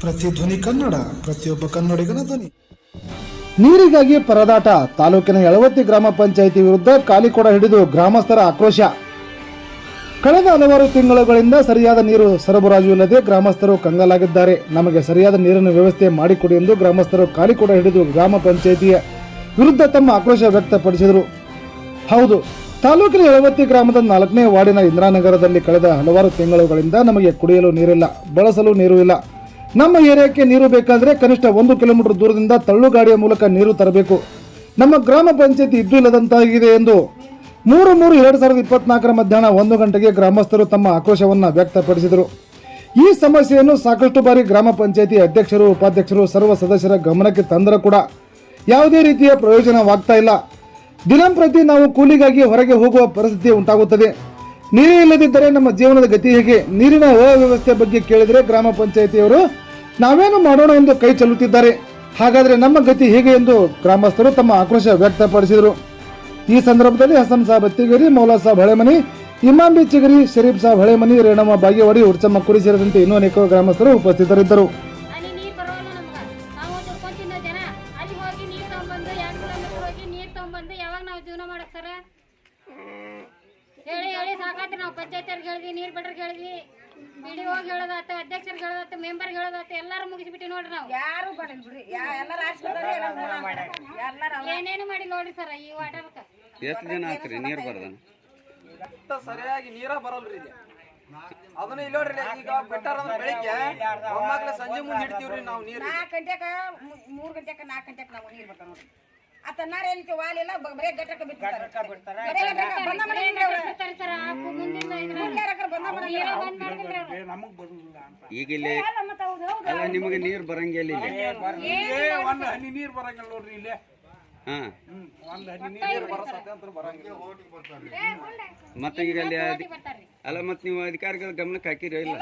ಧ್ವನಿ ಕನ್ನಡ, ಪ್ರತಿಯೊಬ್ಬ ಕನ್ನಡಿಗನ ಧ್ವನಿ. ನೀರಿಗಾಗಿ ಪರದಾಟ, ತಾಲೂಕಿನ ಯಳವತ್ತಿ ಗ್ರಾಮ ಪಂಚಾಯಿತಿ ವಿರುದ್ಧ ಕಾಲಿಕೊಡ ಹಿಡಿದು ಗ್ರಾಮಸ್ಥರ ಆಕ್ರೋಶ. ಕಳೆದ ಹಲವಾರು ತಿಂಗಳುಗಳಿಂದ ಸರಿಯಾದ ನೀರು ಸರಬರಾಜು ಇಲ್ಲದೆ ಗ್ರಾಮಸ್ಥರು ಕಂಗಾಲಾಗಿದ್ದಾರೆ. ನಮಗೆ ಸರಿಯಾದ ನೀರಿನ ವ್ಯವಸ್ಥೆ ಮಾಡಿಕೊಡಿ ಎಂದು ಗ್ರಾಮಸ್ಥರು ಕಾಲಿಕೊಡ ಹಿಡಿದು ಗ್ರಾಮ ಪಂಚಾಯಿತಿಯ ವಿರುದ್ಧ ತಮ್ಮ ಆಕ್ರೋಶ ವ್ಯಕ್ತಪಡಿಸಿದರು. ಹೌದು, ತಾಲೂಕಿನ ಯಳವತ್ತಿ ಗ್ರಾಮದ ನಾಲ್ಕನೇ ವಾರ್ಡಿನ ಇಂದಿರಾನಗರದಲ್ಲಿ ಕಳೆದ ಹಲವಾರು ತಿಂಗಳುಗಳಿಂದ ನಮಗೆ ಕುಡಿಯಲು ನೀರಿಲ್ಲ, ಬಳಸಲು ನೀರು ಇಲ್ಲ. ನಮ್ಮ ಏರಿಯಾಕ್ಕೆ ನೀರು ಬೇಕಾದರೆ ಕನಿಷ್ಠ ಒಂದು ಕಿಲೋಮೀಟರ್ ದೂರದಿಂದ ತಳ್ಳುಗಾಡಿಯ ಮೂಲಕ ನೀರು ತರಬೇಕು. ನಮ್ಮ ಗ್ರಾಮ ಪಂಚಾಯತಿ ಇದ್ದು ಇಲ್ಲದಂತಾಗಿದೆ ಎಂದು ಮೂರು ಮೂರು ಎರಡು ಸಾವಿರದ ಇಪ್ಪತ್ನಾಲ್ಕರ ಮಧ್ಯಾಹ್ನ ಒಂದು ಗಂಟೆಗೆ ಗ್ರಾಮಸ್ಥರು ತಮ್ಮ ಆಕ್ರೋಶವನ್ನು ವ್ಯಕ್ತಪಡಿಸಿದರು. ಈ ಸಮಸ್ಯೆಯನ್ನು ಸಾಕಷ್ಟು ಬಾರಿ ಗ್ರಾಮ ಪಂಚಾಯತಿ ಅಧ್ಯಕ್ಷರು, ಉಪಾಧ್ಯಕ್ಷರು, ಸರ್ವ ಸದಸ್ಯರ ಗಮನಕ್ಕೆ ತಂದರೂ ಕೂಡ ಯಾವುದೇ ರೀತಿಯ ಪ್ರಯೋಜನವಾಗ್ತಾ ಇಲ್ಲ. ದಿನಂಪ್ರತಿ ನಾವು ಕೂಲಿಗಾಗಿ ಹೊರಗೆ ಹೋಗುವ ಪರಿಸ್ಥಿತಿ ಉಂಟಾಗುತ್ತದೆ. ನೀರೇ ಇಲ್ಲದಿದ್ದರೆ ನಮ್ಮ ಜೀವನದ ಗತಿ ಹೇಗೆ? ನೀರಿನ ಅವ್ಯವಸ್ಥೆ ಬಗ್ಗೆ ಕೇಳಿದರೆ ಗ್ರಾಮ ಪಂಚಾಯಿತಿಯವರು, ನಾವೇನು ಮಾಡೋಣ ಎಂದು ಕೈ ಚೆಲ್ಲುತ್ತಿದ್ದಾರೆ. ಹಾಗಾದರೆ ನಮ್ಮ ಗತಿ ಹೇಗೆ ಎಂದು ಗ್ರಾಮಸ್ಥರು ತಮ್ಮ ಆಕ್ರೋಶ ವ್ಯಕ್ತಪಡಿಸಿದರು. ಈ ಸಂದರ್ಭದಲ್ಲಿ ಹಸನ್ ಸಾಬ್ ಅತ್ತಿಗೇರಿ ಮೌಲಾ ಸಾಬ್ ಹಳೆಮನಿ, ಇಮಾಮ್ ಬಿ ಚಿಗರಿ, ಶರೀಫ್ ಸಾಬ್ ಹಳೆಮನಿ ರೇಣಮ್ಮ ಬಾಗೇವಾಡಿ ಉಡ್ಚಮ್ಮ ಕುರಿ ಸೇರಿದಂತೆ ಇನ್ನೂ ಅನೇಕ ಗ್ರಾಮಸ್ಥರು ಉಪಸ್ಥಿತರಿದ್ದರು. ಜೀವನ ಹೇಳಿ ಹೇಳಿ ಸಾಕಾತ್ರಿ ನಾವು ಪಂಚಾಯತ್ ಹೇಳಿದ್ವಿ ನೀರ್ ಬಿಡ್ರಿಗೆ ಹೇಳಿದ್ವಿ. ಬಿಡಿ ಹೋಗಿ ಹೇಳೋದಾತ ಅಧ್ಯಕ್ಷರಿಗೆ ಹೇಳೋದಾತ ಮೆಂಬರ್ ಹೇಳೋದಾತ ಎಲ್ಲಾರು ಮುಗಿಸ್ಬಿಟ್ಟು ನೋಡ್ರಿ ನಾವು. ಯಾರು ಮಾಡಿಲ್ಲ ಬಿಡ್ರಿ. ಯಾ- ಎಲ್ಲಾರು ಆಡ್ಸ್ಕೊಂಡವ್ರೆ, ಎಲ್ಲಾರು ಏನೇನು ಮಾಡಿ ನೋಡಿ ಸರ್ ಈ ವಾಟರ್ಕ ಎಷ್ಟು ದಿನ ಆತ್ರಿ ನೀರು ಬರ್ದನ? ಒಟ್ಟ ಸರಿಯಾಗಿ ನೀರ ಬರಲ್ರಿ ಇಲ್ಲಿ. ಅದನ್ನ ಇಲ್ಲಿ ನೋಡ್ರಿ ಈಗ ಬಿಟ್ಟಾರ ಅಂದ್ರೆ ಬೆಳಿಗ್ಗೆ ಒಮ್ಮಾಗ್ಲೇ ಸಂಜೆ ಮುಂದೆ ಹಿಡ್ತೀವ್ರಿ ನಾವು ನೀರು. ನಾಲ್ಕು ಗಂಟೆಕ ಮೂ- ಮೂರ್ ಗಂಟೆಕ ನಾಲ್ಕು ಗಂಟೆಕ ನಾವು ನೀರು ಬರ್ತಾವ ನೋಡ್ರಿ. ಆ ತನ್ನಾರ ಏನಕ್ಕೆ ವಾಲಿಲ್ಲ ಬ- ಬರೇ ಗಟ್ಟಕ್ಕೆ ಬಿಡ್ತಾರೆ. ಬರೇ ಗಟ್ಟಕ ಬಂದ ಮನೆ ನೀರ್ ಅವ್ರು. ಬಿಡ್ತಾರೆ ಸರ್ ಹಾಕು ಮುಂದಿನ ಇದ್ರ ಈಗ ಇಲ್ಲಿ ಅಲ್ಲ ಮತ್ತೆ ಹೌದು ಹೌದು. ನಿಮಗೆ ನೀರು ಬರಂಗಿಲ್ಲ ಇಲ್ಲಿ? ಒಂದ್ ಹನಿ ನೀರ್ ಬರಂಗಿಲ್ಲ ನೋಡ್ರಿ ಇಲ್ಲೇ. ಹಾ. ಒಂದ್ ಹನಿ ನೀರ್ ಮತ್ತೆ ಈಗ ಅಲ್ಲಿ ಅಧಿ- ಅಲ್ಲ ಮತ್ತೆ ನೀವು ಅಧಿಕಾರಿಗಳ ಗಮನಕ್ಕೆ ಹಾಕಿರೋ ಇಲ್ಲ?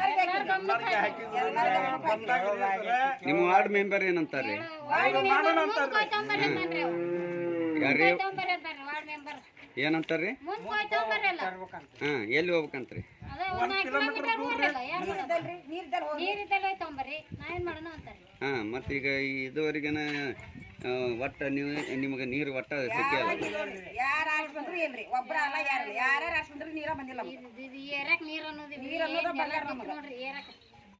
ನಿಮ್ಮ ವಾರ್ಡ್ ಮೆಂಬರ್ ಏನಂತಾರೆ? ಮಾಡೋಣ ವಾರ್ಡ್ ಮೆಂಬರ್. ಏನಂತಾರ್ರಿ? ಹಾ ಎಲ್ಲಿ ಹೋಗ್ಬೇಕಂತ್ರಿ? ನೀರ್ ಹಾ ಮತ್ತೀಗ ಈಗ ಇದುವರೆಗೆ ಒಟ್ಟ ನೀವು ನಿಮಗೆ ನೀರು ಒಟ್ಟ ಸಿಕ್ಕಿಲ್ಲ ಯಾರು ಆಸ್ಪತ್ರೆ ಅಲ್ಲ ಯಾರ್ಯಾರು ನೀರ ಬಂದಿಲ್ಲ ಏರಕ್ ಅನ್ನೋದು ನೀರು ಅನ್ನೋದು. ನೋಡ್ರಿ